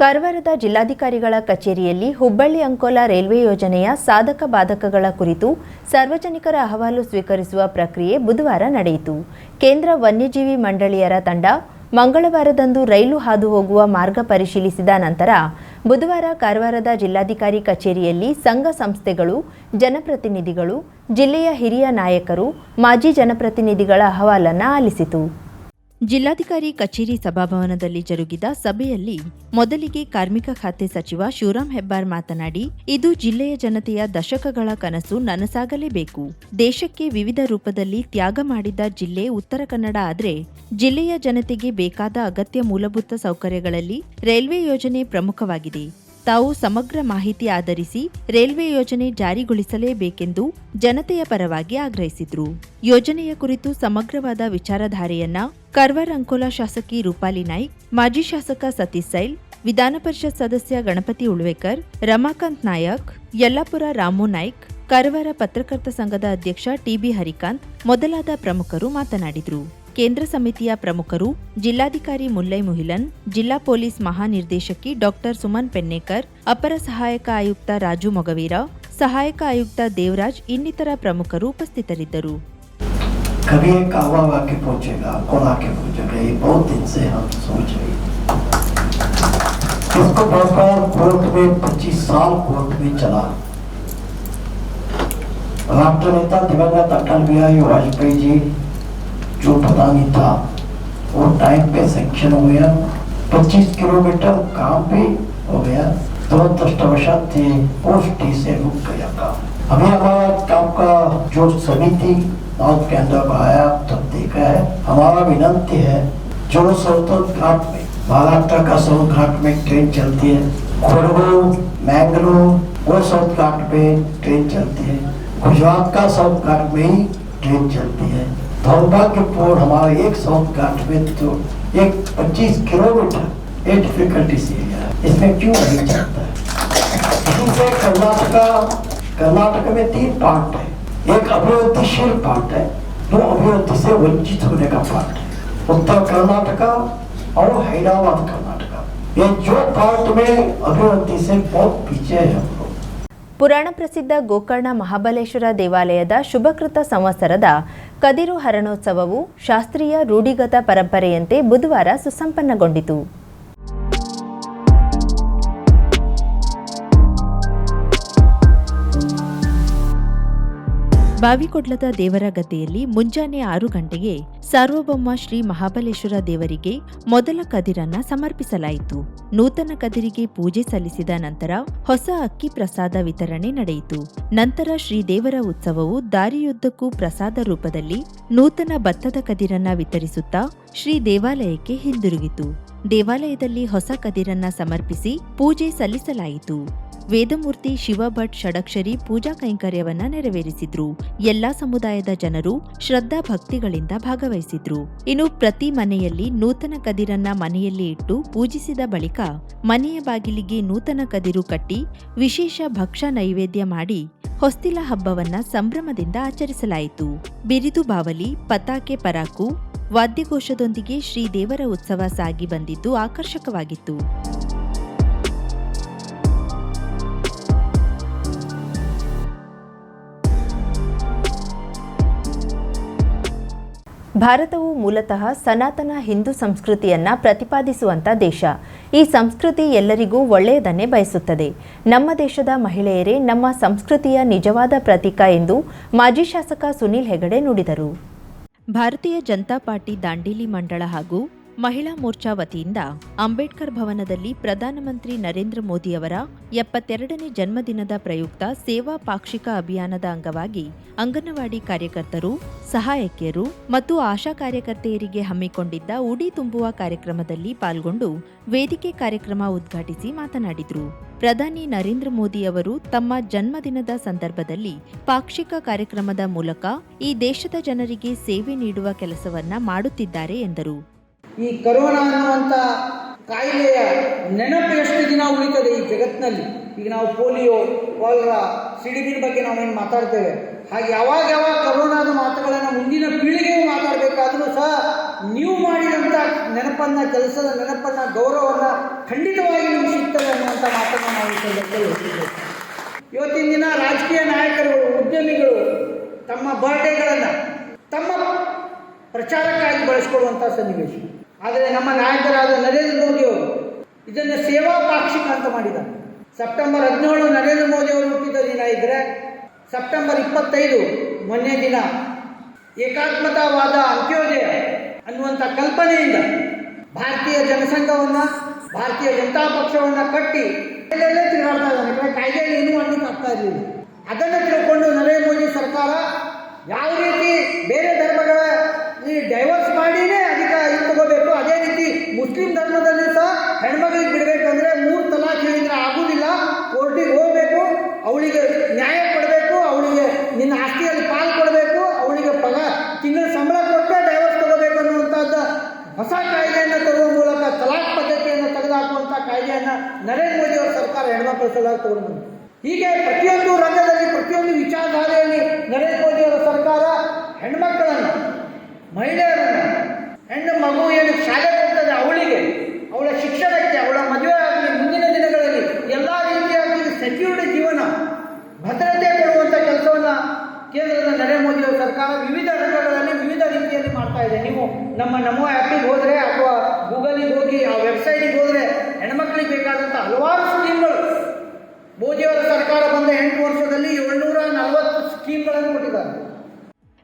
ಕಾರವಾರದ ಜಿಲ್ಲಾಧಿಕಾರಿಗಳ ಕಚೇರಿಯಲ್ಲಿ ಹುಬ್ಬಳ್ಳಿ ಅಂಕೋಲ ರೈಲ್ವೆ ಯೋಜನೆಯ ಸಾಧಕ ಬಾಧಕಗಳ ಕುರಿತು ಸಾರ್ವಜನಿಕರ ಅಹವಾಲು ಸ್ವೀಕರಿಸುವ ಪ್ರಕ್ರಿಯೆ ಬುಧವಾರ ನಡೆಯಿತು. ಕೇಂದ್ರ ವನ್ಯಜೀವಿ ಮಂಡಳಿಯರ ತಂಡ ಮಂಗಳವಾರದಂದು ರೈಲು ಹಾದು ಹೋಗುವ ಮಾರ್ಗ ಪರಿಶೀಲಿಸಿದ ನಂತರ ಬುಧವಾರ ಕಾರವಾರದ ಜಿಲ್ಲಾಧಿಕಾರಿ ಕಚೇರಿಯಲ್ಲಿ ಸಂಘ ಸಂಸ್ಥೆಗಳು, ಜನಪ್ರತಿನಿಧಿಗಳು, ಜಿಲ್ಲೆಯ ಹಿರಿಯ ನಾಯಕರು, ಮಾಜಿ ಜನಪ್ರತಿನಿಧಿಗಳ ಅಹವಾಲನ್ನು ಆಲಿಸಿತು. ಜಿಲ್ಲಾಧಿಕಾರಿ ಕಚೇರಿ ಸಭಾಭವನದಲ್ಲಿ ಜರುಗಿದ ಸಭೆಯಲ್ಲಿ ಮೊದಲಿಗೆ ಕಾರ್ಮಿಕ ಖಾತೆ ಸಚಿವ ಶಿವರಾಮ್ ಹೆಬ್ಬಾರ್ ಮಾತನಾಡಿ, ಇದು ಜಿಲ್ಲೆಯ ಜನತೆಯ ದಶಕಗಳ ಕನಸು ನನಸಾಗಲೇಬೇಕು. ದೇಶಕ್ಕೆ ವಿವಿಧ ರೂಪದಲ್ಲಿ ತ್ಯಾಗ ಮಾಡಿದ ಜಿಲ್ಲೆ ಉತ್ತರ ಕನ್ನಡ ಆದರೆ, ಜಿಲ್ಲೆಯ ಜನತೆಗೆ ಬೇಕಾದ ಅಗತ್ಯ ಮೂಲಭೂತ ಸೌಕರ್ಯಗಳಲ್ಲಿ ರೈಲ್ವೆ ಯೋಜನೆ ಪ್ರಮುಖವಾಗಿದೆ. ತಾವು ಸಮಗ್ರ ಮಾಹಿತಿ ಆಧರಿಸಿ ರೈಲ್ವೆ ಯೋಜನೆ ಜಾರಿಗೊಳಿಸಲೇಬೇಕೆಂದು ಜನತೆಯ ಪರವಾಗಿ ಆಗ್ರಹಿಸಿದ್ರು. ಯೋಜನೆಯ ಕುರಿತು ಸಮಗ್ರವಾದ ವಿಚಾರಧಾರೆಯನ್ನ ಕರ್ವರ್ ಅಂಕೋಲಾ ಶಾಸಕಿ ರೂಪಾಲಿ ನಾಯ್ಕ್, ಮಾಜಿ ಶಾಸಕ ಸತೀಶ್ ಸೈಲ್, ವಿಧಾನ ಪರಿಷತ್ ಸದಸ್ಯ ಗಣಪತಿ ಉಳ್ವೇಕರ್, ರಮಾಕಾಂತ್ ನಾಯಕ್, ಯಲ್ಲಾಪುರ ರಾಮು ನಾಯ್ಕ್, ಕರ್ವರ ಪತ್ರಕರ್ತ ಸಂಘದ ಅಧ್ಯಕ್ಷ ಟಿಬಿ ಹರಿಕಾಂತ್ ಮೊದಲಾದ ಪ್ರಮುಖರು ಮಾತನಾಡಿದರು. ಕೇಂದ್ರ ಸಮಿತಿಯ ಪ್ರಮುಖರು ಜಿಲ್ಲಾಧಿಕಾರಿ ಮುಲ್ಲೈ ಮುಹಿಲನ್ ಜಿಲ್ಲಾ ಪೊಲೀಸ್ ಮಹಾನಿರ್ದೇಶಕಿ ಡಾಕ್ಟರ್ ಸುಮನ್ ಪೆನ್ನೇಕರ್ ಅಪರ ಸಹಾಯಕ ಆಯುಕ್ತ ರಾಜು ಮೊಗವೀರ ಸಹಾಯಕ ಆಯುಕ್ತ ದೇವರಾಜ್ ಇನ್ನಿತರ ಪ್ರಮುಖರು ಉಪಸ್ಥಿತರಿದ್ದರು कभी एक कावा आके पहुंचेगा कौन आके पहुंचेगा ये बहुत दिन से हम सोच रहे हैं इसको बहुत बार कोर्ट में 25 साल कोर्ट में चला राष्ट्र नेता दिवंगत अटल बिहारी वाजपेयी जी जो पता नहीं था, वो टाइम पे सेक्शन हो गया। 25 किलोमीटर काम पे हो गया। दुरदृष्टवशात ये पोस्ट से रुक गया काम। काम का जो समिति के अंदर आया, तब देखा है। हमारा विनंती है, जो सौतन घाट में, महाराष्ट्र का सौत घाट में ट्रेन चलती है कोडगू मैंगलोर, वो साउथ घाट पे ट्रेन चलती है। गुजरात का साउथ घाट में ही ट्रेन चलती है। हमारे एक साउथ घाट में तो एक 25 किलोमीटर ये डिफिकल्टी से इसमें क्यों नहीं चलता है कर्नाटका, कर्नाटक में तीन पार्ट है। एक अभिवृद्धिशील पार्ट है। दो अभिवृद्धि से वंचित होने का पार्ट है। उत्तर कर्नाटका और हैदराबाद कर्नाटका। ये जो पार्ट में अभिवृद्धि से बहुत पीछे है। ಪುರಾಣ ಪ್ರಸಿದ್ಧ ಗೋಕರ್ಣ ಮಹಾಬಲೇಶ್ವರ ದೇವಾಲಯದ ಶುಭಕೃತ ಸಂವತ್ಸರದ ಕದಿರು ಹರಣೋತ್ಸವವು ಶಾಸ್ತ್ರೀಯ ರೂಢಿಗತ ಪರಂಪರೆಯಂತೆ ಬುಧವಾರ ಸುಸಂಪನ್ನಗೊಂಡಿತು. ಬಾವಿಕೊಡ್ಲದ ದೇವರ ಗದ್ದೆಯಲ್ಲಿ ಮುಂಜಾನೆ ಆರು ಗಂಟೆಗೆ ಸಾರ್ವಭೌಮ ಶ್ರೀ ಮಹಾಬಲೇಶ್ವರ ದೇವರಿಗೆ ಮೊದಲ ಕದಿರನ್ನ ಸಮರ್ಪಿಸಲಾಯಿತು. ನೂತನ ಕದಿರಿಗೆ ಪೂಜೆ ಸಲ್ಲಿಸಿದ ನಂತರ ಹೊಸ ಅಕ್ಕಿ ಪ್ರಸಾದ ವಿತರಣೆ ನಡೆಯಿತು. ನಂತರ ಶ್ರೀ ದೇವರ ಉತ್ಸವವು ದಾರಿಯುದ್ದಕ್ಕೂ ಪ್ರಸಾದ ರೂಪದಲ್ಲಿ ನೂತನ ಭತ್ತದ ಕದಿರನ್ನ ವಿತರಿಸುತ್ತಾ ಶ್ರೀ ದೇವಾಲಯಕ್ಕೆ ಹಿಂದಿರುಗಿತು. ದೇವಾಲಯದಲ್ಲಿ ಹೊಸ ಕದಿರನ್ನ ಸಮರ್ಪಿಸಿ ಪೂಜೆ ಸಲ್ಲಿಸಲಾಯಿತು. ವೇದಮೂರ್ತಿ ಶಿವಭಟ್ ಷಡಕ್ಷರಿ ಪೂಜಾ ಕೈಂಕರ್ಯವನ್ನ ನೆರವೇರಿಸಿದ್ರು. ಎಲ್ಲಾ ಸಮುದಾಯದ ಜನರು ಶ್ರದ್ಧಾ ಭಕ್ತಿಗಳಿಂದ ಭಾಗವಹಿಸಿದ್ರು. ಇನ್ನು ಪ್ರತಿ ಮನೆಯಲ್ಲಿ ನೂತನ ಕದಿರನ್ನ ಮನೆಯಲ್ಲಿ ಇಟ್ಟು ಪೂಜಿಸಿದ ಬಳಿಕ ಮನೆಯ ಬಾಗಿಲಿಗೆ ನೂತನ ಕದಿರು ಕಟ್ಟಿ ವಿಶೇಷ ಭಕ್ಷ ನೈವೇದ್ಯ ಮಾಡಿ ಹೊಸ್ತಿಲ ಹಬ್ಬವನ್ನ ಸಂಭ್ರಮದಿಂದ ಆಚರಿಸಲಾಯಿತು. ಬಿರಿದು ಬಾವಲಿ, ಪತಾಕೆ ಪರಾಕು, ವಾದ್ಯಘೋಷದೊಂದಿಗೆ ಶ್ರೀದೇವರ ಉತ್ಸವ ಸಾಗಿ ಬಂದಿದ್ದು ಆಕರ್ಷಕವಾಗಿತ್ತು. ಭಾರತವು ಮೂಲತಃ ಸನಾತನ ಹಿಂದೂ ಸಂಸ್ಕೃತಿಯನ್ನ ಪ್ರತಿಪಾದಿಸುವಂತ ದೇಶ. ಈ ಸಂಸ್ಕೃತಿ ಎಲ್ಲರಿಗೂ ಒಳ್ಳೆಯದನ್ನೇ ಬಯಸುತ್ತದೆ. ನಮ್ಮ ದೇಶದ ಮಹಿಳೆಯರೇ ನಮ್ಮ ಸಂಸ್ಕೃತಿಯ ನಿಜವಾದ ಪ್ರತೀಕ ಎಂದು ಮಾಜಿ ಶಾಸಕ ಸುನೀಲ್ ಹೆಗಡೆ ನುಡಿದರು. ಭಾರತೀಯ ಜನತಾ ಪಾರ್ಟಿ ದಾಂಡೇಲಿ ಮಂಡಳ ಹಾಗೂ ಮಹಿಳಾ ಮೋರ್ಚಾ ವತಿಯಿಂದ ಅಂಬೇಡ್ಕರ್ ಭವನದಲ್ಲಿ ಪ್ರಧಾನಮಂತ್ರಿ ನರೇಂದ್ರ ಮೋದಿಯವರ ಎಪ್ಪತ್ತೆರಡನೇ ಜನ್ಮದಿನದ ಪ್ರಯುಕ್ತ ಸೇವಾ ಪಾಕ್ಷಿಕ ಅಭಿಯಾನದ ಅಂಗವಾಗಿ ಅಂಗನವಾಡಿ ಕಾರ್ಯಕರ್ತರು, ಸಹಾಯಕಿಯರು ಮತ್ತು ಆಶಾ ಕಾರ್ಯಕರ್ತೆಯರಿಗೆ ಹಮ್ಮಿಕೊಂಡಿದ್ದ ಉಡಿ ತುಂಬುವ ಕಾರ್ಯಕ್ರಮದಲ್ಲಿ ಪಾಲ್ಗೊಂಡು ವೇದಿಕೆ ಕಾರ್ಯಕ್ರಮ ಉದ್ಘಾಟಿಸಿ ಮಾತನಾಡಿದರು. ಪ್ರಧಾನಿ ನರೇಂದ್ರ ಮೋದಿ ಅವರು ತಮ್ಮ ಜನ್ಮದಿನದ ಸಂದರ್ಭದಲ್ಲಿ ಪಾಕ್ಷಿಕ ಕಾರ್ಯಕ್ರಮದ ಮೂಲಕ ಈ ದೇಶದ ಜನರಿಗೆ ಸೇವೆ ನೀಡುವ ಕೆಲಸವನ್ನ ಮಾಡುತ್ತಿದ್ದಾರೆ ಎಂದರು. ಈ ಕರೋನಾ ಅನ್ನುವಂಥ ಕಾಯಿಲೆಯ ನೆನಪು ಎಷ್ಟು ದಿನ ಉಳಿತದೆ ಈ ಜಗತ್ತಿನಲ್ಲಿ? ಈಗ ನಾವು ಪೋಲಿಯೋ, ಕಾಲರಾ ಸಿಡಿಬಿನ ಬಗ್ಗೆ ನಾವೇನು ಮಾತಾಡ್ತೇವೆ? ಹಾಗೆ ಯಾವಾಗ ಯಾವಾಗ ಕರೋನಾದ ಮಾತುಗಳನ್ನು ಮುಂದಿನ ಪೀಳಿಗೆಯು ಮಾತಾಡಬೇಕಾದರೂ ಸಹ ನೀವು ಮಾಡಿದಂಥ ನೆನಪನ್ನು, ಕೆಲಸದ ನೆನಪನ್ನು, ಗೌರವವನ್ನು ಖಂಡಿತವಾಗಿ ನಿಮ್ಮ ಅನ್ನುವಂಥ ಮಾತನ್ನು ನಾವು ಈ ಸಂದರ್ಭದಲ್ಲಿ ಇವತ್ತಿನ ದಿನ ರಾಜಕೀಯ ನಾಯಕರುಗಳು, ಉದ್ಯಮಿಗಳು ತಮ್ಮ ಬರ್ಡೇಗಳನ್ನು ತಮ್ಮ ಪ್ರಚಾರಕ್ಕಾಗಿ ಬಳಸ್ಕೊಳ್ಳುವಂಥ ಸನ್ನಿವೇಶ. ಆದರೆ ನಮ್ಮ ನಾಯಕರಾದ ನರೇಂದ್ರ ಮೋದಿ ಅವರು ಇದನ್ನು ಸೇವಾ ಪಾಕ್ಷಿಕ ಅಂತ ಮಾಡಿದ್ದಾರೆ. ಸೆಪ್ಟೆಂಬರ್ ಹದಿನೇಳು ನರೇಂದ್ರ ಮೋದಿ ಅವರು ಹುಟ್ಟಿದ ದಿನ ಇದ್ದರೆ ಸೆಪ್ಟೆಂಬರ್ ಇಪ್ಪತ್ತೈದು ಮೊನ್ನೆ ದಿನ ಏಕಾತ್ಮತಾವಾದ ಅಂತ್ಯೋದಯ ಅನ್ನುವಂಥ ಕಲ್ಪನೆಯಿಂದ ಭಾರತೀಯ ಜನಸಂಘವನ್ನು, ಭಾರತೀಯ ಜನತಾ ಪಕ್ಷವನ್ನು ಕಟ್ಟಿ ಎಲ್ಲೆಲ್ಲೇ ತಿರುಗಾಡ್ತಾ ಇದ್ದಾರೆ. ಕಾಯ್ದೆಯಲ್ಲಿ ಏನೂ ಆಗ್ತಾ ಇರಲಿಲ್ಲ. ಅದನ್ನು ತಿಳ್ಕೊಂಡು ನರೇಂದ್ರ ಮೋದಿ ಸರ್ಕಾರ ಯಾವ ರೀತಿ ಬೇರೆ ಹೆಣ್ಮಕ್ಳ ತಗೊಂಡು ಬಂದರು ಹೀಗೆ ಪ್ರತಿಯೊಂದು ರಂಗದಲ್ಲಿ ಪ್ರತಿಯೊಂದು ವಿಚಾರಧಾರೆಯಲ್ಲಿ ನರೇಂದ್ರ ಮೋದಿ ಅವರ ಸರ್ಕಾರ ಹೆಣ್ಮಕ್ಕಳನ್ನು ಮಹಿಳೆಯರನ್ನು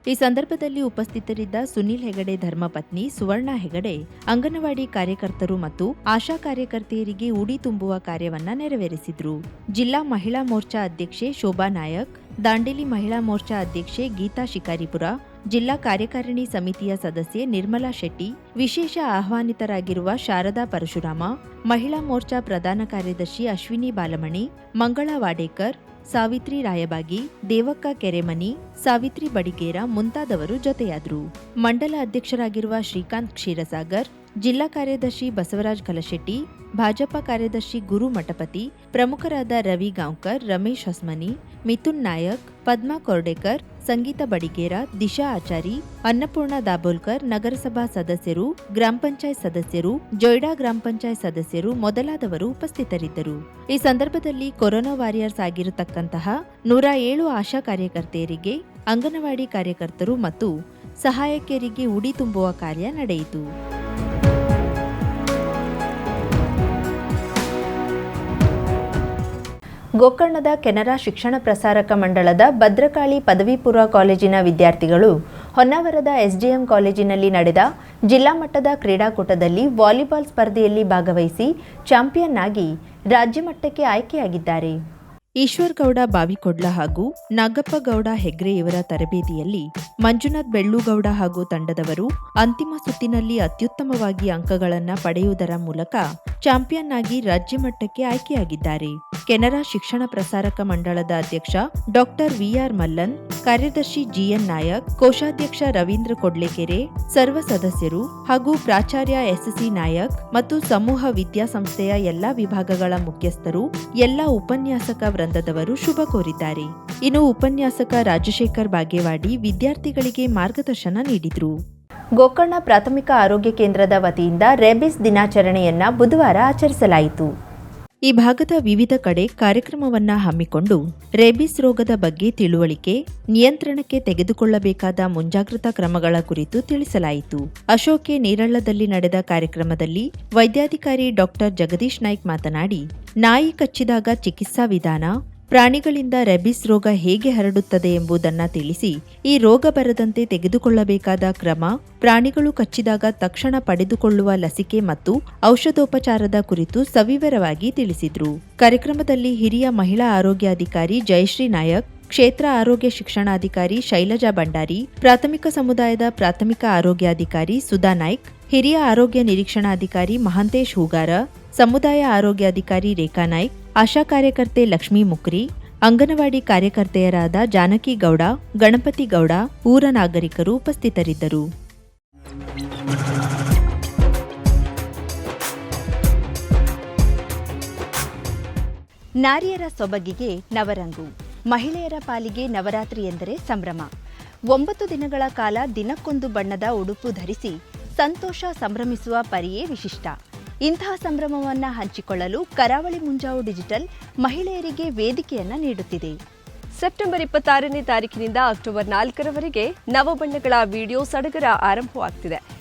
ಈ ಸಂದರ್ಭದಲ್ಲಿ ಉಪಸ್ಥಿತರಿದ್ದ ಸುನಿಲ್ ಹೆಗಡೆ ಧರ್ಮಪತ್ನಿ ಸುವರ್ಣ ಹೆಗಡೆ, ಅಂಗನವಾಡಿ ಕಾರ್ಯಕರ್ತರು ಮತ್ತು ಆಶಾ ಕಾರ್ಯಕರ್ತೆಯರಿಗೆ ಉಡಿ ತುಂಬುವ ಕಾರ್ಯವನ್ನ ನೆರವೇರಿಸಿದ್ರು. ಜಿಲ್ಲಾ ಮಹಿಳಾ ಮೋರ್ಚಾ ಅಧ್ಯಕ್ಷೆ ಶೋಭಾ ನಾಯಕ್, ದಾಂಡೇಲಿ ಮಹಿಳಾ ಮೋರ್ಚಾ ಅಧ್ಯಕ್ಷೆ ಗೀತಾ ಶಿಕಾರಿಪುರ, ಜಿಲ್ಲಾ ಕಾರ್ಯಕಾರಿಣಿ ಸಮಿತಿಯ ಸದಸ್ಯೆ ನಿರ್ಮಲಾ ಶೆಟ್ಟಿ, ವಿಶೇಷ ಆಹ್ವಾನಿತರಾಗಿರುವ ಶಾರದಾ ಪರಶುರಾಮ, ಮಹಿಳಾ ಮೋರ್ಚಾ ಪ್ರಧಾನ ಕಾರ್ಯದರ್ಶಿ ಅಶ್ವಿನಿ ಬಾಲಮಣಿ, ಮಂಗಳಾ ವಾಡೇಕರ್ ಸಾವಿತ್ರಿ ರಾಯಬಾಗಿ ದೇವಕ್ಕ ಕೆರೆಮನಿ ಸಾವಿತ್ರಿ ಬಡಿಗೇರ ಮುಂತಾದವರು ಜೊತೆಯಾದರು. ಮಂಡಲ ಅಧ್ಯಕ್ಷರಾಗಿರುವ ಶ್ರೀಕಾಂತ್ ಕ್ಷೀರಸಾಗರ್ ಜಿಲ್ಲಾ ಕಾರ್ಯದರ್ಶಿ ಬಸವರಾಜ್ ಕಲಶೆಟ್ಟಿ, ಭಾಜಪ ಕಾರ್ಯದರ್ಶಿ ಗುರು ಮಠಪತಿ, ಪ್ರಮುಖರಾದ ರವಿ ಗಾಂವ್ಕರ್, ರಮೇಶ್ ಹಸ್ಮನಿ, ಮಿಥುನ್ ನಾಯಕ್, ಪದ್ಮಾ ಕೊರ್ಡೇಕರ್, ಸಂಗೀತ ಬಡಿಗೇರ, ದಿಶಾ ಆಚಾರಿ, ಅನ್ನಪೂರ್ಣ ದಾಬೋಲ್ಕರ್, ನಗರಸಭಾ ಸದಸ್ಯರು, ಗ್ರಾಮ ಪಂಚಾಯತ್ ಸದಸ್ಯರು, ಜೊಯ್ಡಾ ಗ್ರಾಮ ಪಂಚಾಯತ್ ಸದಸ್ಯರು ಮೊದಲಾದವರು ಉಪಸ್ಥಿತರಿದ್ದರು. ಈ ಸಂದರ್ಭದಲ್ಲಿ ಕೊರೋನಾ ವಾರಿಯರ್ಸ್ ಆಗಿರತಕ್ಕಂತಹ ನೂರ ಏಳು ಆಶಾ ಕಾರ್ಯಕರ್ತೆಯರಿಗೆ, ಅಂಗನವಾಡಿ ಕಾರ್ಯಕರ್ತರು ಮತ್ತು ಸಹಾಯಕಿಯರಿಗೆ ಉಡಿ ತುಂಬುವ ಕಾರ್ಯ ನಡೆಯಿತು. ಗೋಕರ್ಣದ ಕೆನರಾ ಶಿಕ್ಷಣ ಪ್ರಸಾರಕ ಮಂಡಳದ ಭದ್ರಕಾಳಿ ಪದವಿಪೂರ್ವ ಕಾಲೇಜಿನ ವಿದ್ಯಾರ್ಥಿಗಳು, ಹೊನ್ನಾವರದ ಎಸ್ಡಿಎಂ ಕಾಲೇಜಿನಲ್ಲಿ ನಡೆದ ಜಿಲ್ಲಾ ಮಟ್ಟದ ಕ್ರೀಡಾಕೂಟದಲ್ಲಿ ವಾಲಿಬಾಲ್ ಸ್ಪರ್ಧೆಯಲ್ಲಿ ಭಾಗವಹಿಸಿ ಚಾಂಪಿಯನ್ ಆಗಿ ರಾಜ್ಯ ಮಟ್ಟಕ್ಕೆ ಆಯ್ಕೆಯಾಗಿದ್ದಾರೆ. ಈಶ್ವರ್ ಗೌಡ ಬಾವಿಕೊಡ್ಲ ಹಾಗೂ ನಾಗಪ್ಪ ಗೌಡ ಹೆಗ್ರೆ ಇವರ ತರಬೇತಿಯಲ್ಲಿ ಮಂಜುನಾಥ್ ಬೆಳ್ಳುಗೌಡ ಹಾಗೂ ತಂಡದವರು ಅಂತಿಮ ಸುತ್ತಿನಲ್ಲಿ ಅತ್ಯುತ್ತಮವಾಗಿ ಅಂಕಗಳನ್ನು ಪಡೆಯುವುದರ ಮೂಲಕ ಚಾಂಪಿಯನ್ ಆಗಿ ರಾಜ್ಯ ಮಟ್ಟಕ್ಕೆ ಆಯ್ಕೆಯಾಗಿದ್ದಾರೆ. ಕೆನರಾ ಶಿಕ್ಷಣ ಪ್ರಸಾರಕ ಮಂಡಳದ ಅಧ್ಯಕ್ಷ ಡಾಕ್ಟರ್ ವಿಆರ್ ಮಲ್ಲನ್, ಕಾರ್ಯದರ್ಶಿ ಜಿಎನ್ ನಾಯಕ್, ಕೋಶಾಧ್ಯಕ್ಷ ರವೀಂದ್ರ ಕೊಡ್ಲೆಕೆರೆ, ಸರ್ವ ಸದಸ್ಯರು ಹಾಗೂ ಪ್ರಾಚಾರ್ಯ ಎಸ್ಎಸ್ಸಿ ನಾಯಕ್ ಮತ್ತು ಸಮೂಹ ವಿದ್ಯಾಸಂಸ್ಥೆಯ ಎಲ್ಲಾ ವಿಭಾಗಗಳ ಮುಖ್ಯಸ್ಥರು, ಎಲ್ಲಾ ಉಪನ್ಯಾಸಕ ವೃಂದದವರು ಶುಭ ಕೋರಿದ್ದಾರೆ. ಇನ್ನು ಉಪನ್ಯಾಸಕ ರಾಜಶೇಖರ್ ಬಾಗೇವಾಡಿ ವಿದ್ಯಾರ್ಥಿಗಳಿಗೆ ಮಾರ್ಗದರ್ಶನ ನೀಡಿದರು. ಗೋಕರ್ಣ ಪ್ರಾಥಮಿಕ ಆರೋಗ್ಯ ಕೇಂದ್ರದ ವತಿಯಿಂದ ರೇಬಿಸ್ ದಿನಾಚರಣೆಯನ್ನ ಬುಧವಾರ ಆಚರಿಸಲಾಯಿತು. ಈ ಭಾಗದ ವಿವಿಧ ಕಡೆ ಕಾರ್ಯಕ್ರಮವನ್ನ ಹಮ್ಮಿಕೊಂಡು ರೇಬಿಸ್ ರೋಗದ ಬಗ್ಗೆ ತಿಳುವಳಿಕೆ, ನಿಯಂತ್ರಣಕ್ಕೆ ತೆಗೆದುಕೊಳ್ಳಬೇಕಾದ ಮುಂಜಾಗ್ರತಾ ಕ್ರಮಗಳ ಕುರಿತು ತಿಳಿಸಲಾಯಿತು. ಅಶೋಕೆ ನೀರಳ್ಳದಲ್ಲಿ ನಡೆದ ಕಾರ್ಯಕ್ರಮದಲ್ಲಿ ವೈದ್ಯಾಧಿಕಾರಿ ಡಾಕ್ಟರ್ ಜಗದೀಶ್ ನಾಯ್ಕ್ ಮಾತನಾಡಿ, ನಾಯಿ ಕಚ್ಚಿದಾಗ ಚಿಕಿತ್ಸಾ ವಿಧಾನ ಪ್ರಾಣಿಗಳಿಂದ ರೆಬಿಸ್ ರೋಗ ಹೇಗೆ ಹರಡುತ್ತದೆ ಎಂಬುದನ್ನು ತಿಳಿಸಿ ಈ ರೋಗ ಬರದಂತೆ ತೆಗೆದುಕೊಳ್ಳಬೇಕಾದ ಕ್ರಮ ಪ್ರಾಣಿಗಳು ಕಚ್ಚಿದಾಗ ತಕ್ಷಣ ಪಡೆದುಕೊಳ್ಳುವ ಲಸಿಕೆ ಮತ್ತು ಔಷಧೋಪಚಾರದ ಕುರಿತು ಸವಿವರವಾಗಿ ತಿಳಿಸಿದ್ರು. ಕಾರ್ಯಕ್ರಮದಲ್ಲಿ ಹಿರಿಯ ಮಹಿಳಾ ಆರೋಗ್ಯಾಧಿಕಾರಿ ಜಯಶ್ರೀ ನಾಯಕ್, ಕ್ಷೇತ್ರ ಆರೋಗ್ಯ ಶಿಕ್ಷಣಾಧಿಕಾರಿ ಶೈಲಜಾ ಭಂಡಾರಿ, ಪ್ರಾಥಮಿಕ ಸಮುದಾಯದ ಪ್ರಾಥಮಿಕ ಆರೋಗ್ಯಾಧಿಕಾರಿ ಸುಧಾ ನಾಯ್ಕ್, ಹಿರಿಯ ಆರೋಗ್ಯ ನಿರೀಕ್ಷಣಾಧಿಕಾರಿ ಮಹಾಂತೇಶ್ ಹೂಗಾರ, ಸಮುದಾಯ ಆರೋಗ್ಯಾಧಿಕಾರಿ ರೇಖಾ ನಾಯ್ಕ್ ಆಶಾ ಕಾರ್ಯಕರ್ತೆ ಲಕ್ಷ್ಮೀ ಮುಕ್ರಿ, ಅಂಗನವಾಡಿ ಕಾರ್ಯಕರ್ತೆಯರಾದ ಜಾನಕಿ ಗೌಡ, ಗಣಪತಿ ಗೌಡ, ಊರ ನಾಗರಿಕರು ಉಪಸ್ಥಿತರಿದ್ದರು. ನಾರಿಯರ ಸೊಬಗಿಗೆ ನವರಂಗು, ಮಹಿಳೆಯರ ಪಾಲಿಗೆ ನವರಾತ್ರಿ ಎಂದರೆ ಸಂಭ್ರಮ. ಒಂಬತ್ತು ದಿನಗಳ ಕಾಲ ದಿನಕ್ಕೊಂದು ಬಣ್ಣದ ಉಡುಪು ಧರಿಸಿ ಸಂತೋಷ ಸಂಭ್ರಮಿಸುವ ಪರಿಯೇ ವಿಶಿಷ್ಟ. ಇಂತಹ ಸಂಭ್ರಮವನ್ನು ಹಂಚಿಕೊಳ್ಳಲು ಕರಾವಳಿ ಮುಂಜಾವು ಡಿಜಿಟಲ್ ಮಹಿಳೆಯರಿಗೆ ವೇದಿಕೆಯನ್ನ ನೀಡುತ್ತಿದೆ. ಸೆಪ್ಟೆಂಬರ್ ಇಪ್ಪತ್ತಾರನೇ ತಾರೀಕಿನಿಂದ ಅಕ್ಟೋಬರ್ ನಾಲ್ಕರವರೆಗೆ ನವಬಣ್ಣಗಳ ವಿಡಿಯೋ ಸಡಗರ ಆರಂಭವಾಗ್ತಿದೆ.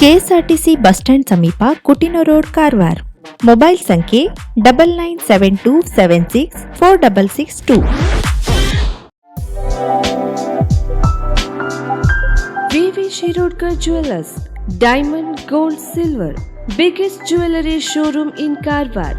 ಕೆಎಸ್ಆರ್ಟಿಸಿ ಬಸ್ ಸ್ಟ್ಯಾಂಡ್ ಸಮೀಪ ಕುಟಿನೋ ರೋಡ್ ಕಾರವಾರ್. ಮೊಬೈಲ್ ಸಂಖ್ಯೆ double nine seven two seven six four double six two VV Shirodkar jewellers diamond gold silver biggest jewellery showroom in Karwar